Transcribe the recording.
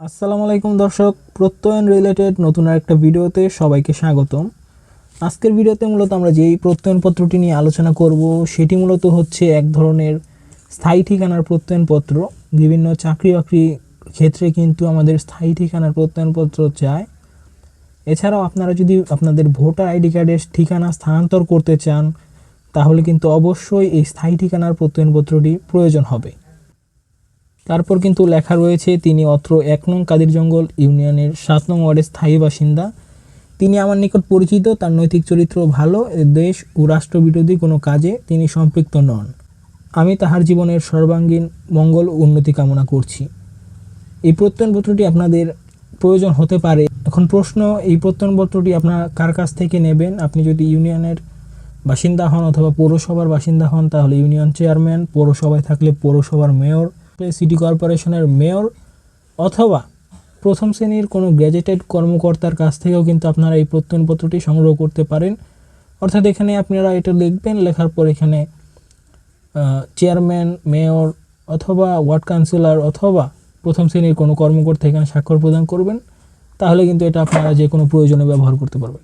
আসসালামু আলাইকুম দর্শক, প্রত্যয়ন রিলেটেড নতুন একটা ভিডিওতে সবাইকে স্বাগতম। আজকের ভিডিওতে মূলত আমরা যেই প্রত্যয়নপত্রটি নিয়ে আলোচনা করব, সেটি মূলত হচ্ছে এক ধরনের স্থায়ী ঠিকানার প্রত্যয়নপত্র বিভিন্ন চাকরি বাকরি ক্ষেত্রে কিন্তু আমাদের স্থায়ী ঠিকানার প্রত্যয়নপত্র চায় এছাড়াও আপনারা যদি আপনাদের ভোটার আইডি কার্ডের ঠিকানা স্থানান্তর করতে চান, তাহলে কিন্তু অবশ্যই এই স্থায়ী ঠিকানার প্রত্যয়নপত্রটি প্রয়োজন হবে। তারপর কিন্তু লেখা রয়েছে, তিনি অত্র এক নং কাদির জঙ্গল ইউনিয়নের সাত নং ওয়ার্ডের স্থায়ী বাসিন্দা। তিনি আমার নিকট পরিচিত, তার নৈতিক চরিত্র ভালো, দেশ ও রাষ্ট্রবিরোধী কোনো কাজে তিনি সম্পৃক্ত নন। আমি তাহার জীবনের সর্বাঙ্গীন মঙ্গল উন্নতি কামনা করছি। এই প্রত্যয়নপত্রটি আপনাদের প্রয়োজন হতে পারে। এখন প্রশ্ন, এই প্রত্যয়নপত্রটি আপনার কার কাছ থেকে নেবেন? আপনি যদি ইউনিয়নের বাসিন্দা হন অথবা পৌরসভার বাসিন্দা হন, তাহলে ইউনিয়ন চেয়ারম্যান, পৌরসভায় থাকলে পৌরসভার মেয়র সিটি কর্পোরেশনের মেয়র অথবা প্রথম শ্রেণির কোনো গ্র্যাজুয়েটেড কর্মকর্তার কাছ থেকেও কিন্তু আপনারা এই প্রত্যয়নপত্রটি সংগ্রহ করতে পারেন। অর্থাৎ এখানে আপনারা এটা লিখবেন, লেখার পর এখানে চেয়ারম্যান, মেয়র অথবা ওয়ার্ড কাউন্সিলর অথবা প্রথম শ্রেণির কোনো কর্মকর্তা এখানে স্বাক্ষর প্রদান করবেন। তাহলে কিন্তু এটা আপনারা যে কোনো প্রয়োজনে ব্যবহার করতে পারবেন।